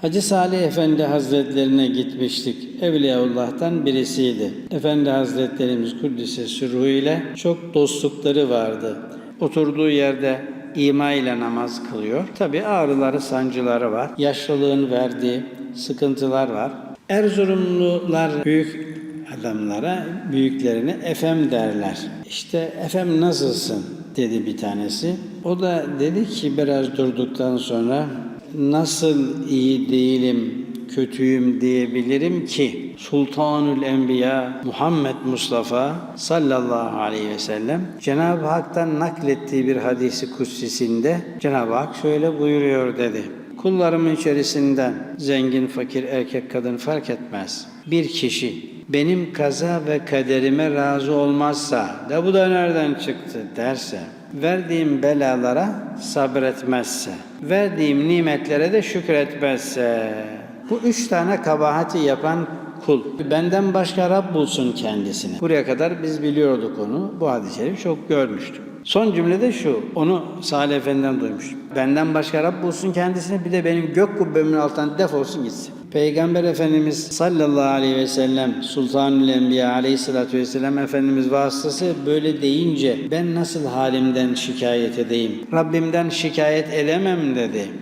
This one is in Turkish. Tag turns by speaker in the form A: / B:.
A: Hacı Salih Efendi Hazretlerine gitmiştik. Evliyaullah'tan birisiydi. Efendi Hazretlerimiz Kuddise Ruhu ile çok dostlukları vardı. Oturduğu yerde ima ile namaz kılıyor. Tabi ağrıları, sancıları var. Yaşlılığın verdiği sıkıntılar var. Erzurumlular büyük adamlara, büyüklerine efem derler. İşte efem nasılsın dedi bir tanesi. O da dedi ki biraz durduktan sonra nasıl iyi değilim, kötüyüm diyebilirim ki Sultanül Enbiya Muhammed Mustafa sallallahu aleyhi ve sellem Cenab-ı Hak'tan naklettiği bir hadisi kutsisinde Cenab-ı Hak şöyle buyuruyor dedi. Kullarımın içerisinden zengin, fakir, erkek, kadın fark etmez. Bir kişi benim kaza ve kaderime razı olmazsa, da bu da nereden çıktı derse, verdiğim belalara sabretmezse, verdiğim nimetlere de şükretmezse, bu üç tane kabahati yapan kul. Benden başka Rab bulsun kendisini. Buraya kadar biz biliyorduk onu. Bu hadis-i şerif çok görmüştük. Son cümlede şu, onu Salih Efendi'den duymuştum. Benden başka Rab bulsun kendisini, bir de benim gök kubbemin altından defolsun gitsin. Peygamber Efendimiz sallallahu aleyhi ve sellem, Sultanül Enbiya aleyhissalatü vesselam Efendimiz vasıtası böyle deyince ben nasıl halimden şikayet edeyim? Rabbimden şikayet edemem dedi.